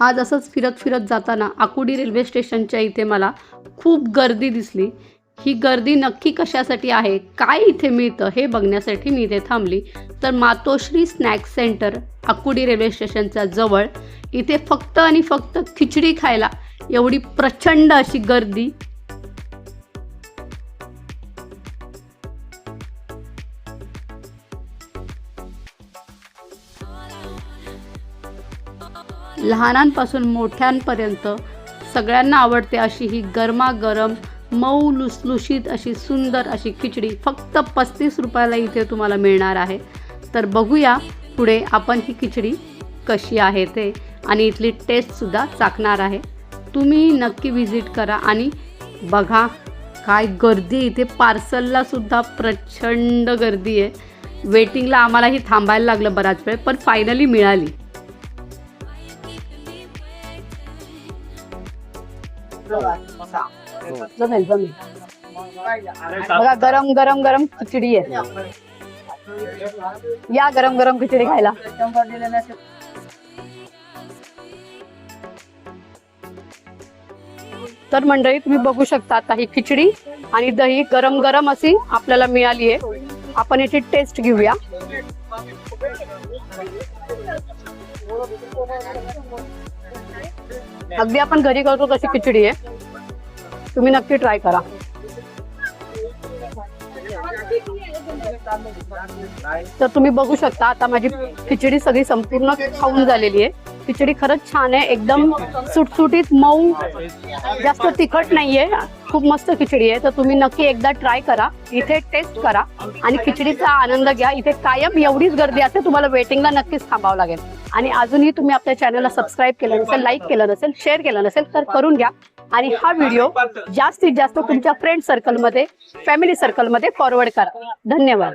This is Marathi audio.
आज असंच फिरत फिरत जाताना आकुडी रेल्वे स्टेशनच्या इथे मला खूप गर्दी दिसली. ही गर्दी नक्की कशासाठी आहे? काय इथे मिळतं हे बघण्यासाठी मी इथे थांबली. तर Matoshree snacks centre Akurdi railway स्टेशनच्या जवळ. इथे फक्त आणि फक्त खिचडी खायला एवढी प्रचंड अशी गर्दी लहानांपासून मोठ्यांपर्यंत सगळ्यांना आवडते अशी ही गरमागरम मऊ लुसलुशीत अशी सुंदर अशी खिचडी फक्त पस्तीस रुपयाला इथे तुम्हाला मिळणार आहे. तर बघूया पुढे आपण ही खिचडी कशी आहे ते आणि इथली टेस्टसुद्धा चाकणार आहे. तुम्ही नक्की व्हिजिट करा आणि बघा काय गर्दी इथे. पार्सललासुद्धा प्रचंड गर्दी आहे. वेटिंगला आम्हालाही थांबायला लागलं बराच वेळ पण फायनली मिळाली. जमेल जमेल बघा गरम गरम गरम खिचडी आहे. या गरम गरम खिचडी खायला. तर मंडळी तुम्ही बघू शकता आता ही खिचडी आणि दही गरम गरम अशी आपल्याला मिळाली आहे. आपण याची टेस्ट घेऊया. अगदी आपण घरी करतो तशी खिचडी आहे. तुम्ही नक्की ट्राय करा. तर तुम्ही बघू शकता आता माझी खिचडी सगळी संपूर्ण खाऊन झालेली आहे. खिचडी खरंच छान आहे एकदम सुटसुटीत मऊ जास्त तिखट नाहीये खूप मस्त खिचडी आहे. तर तुम्ही नक्की एकदा ट्राय करा इथे टेस्ट करा आणि खिचडीचा आनंद घ्या. इथे कायम एवढीच गर्दी असते तुम्हाला वेटिंगला नक्कीच थांबावं लागेल. आणि अजूनही तुम्ही आपल्या चॅनलला सबस्क्राईब केलं नसेल लाईक केलं नसेल शेअर केलं नसेल तर करून घ्या. आणि हा व्हिडिओ जास्तीत जास्त तुमच्या फ्रेंड सर्कलमध्ये फॅमिली सर्कलमध्ये फॉरवर्ड करा. धन्यवाद.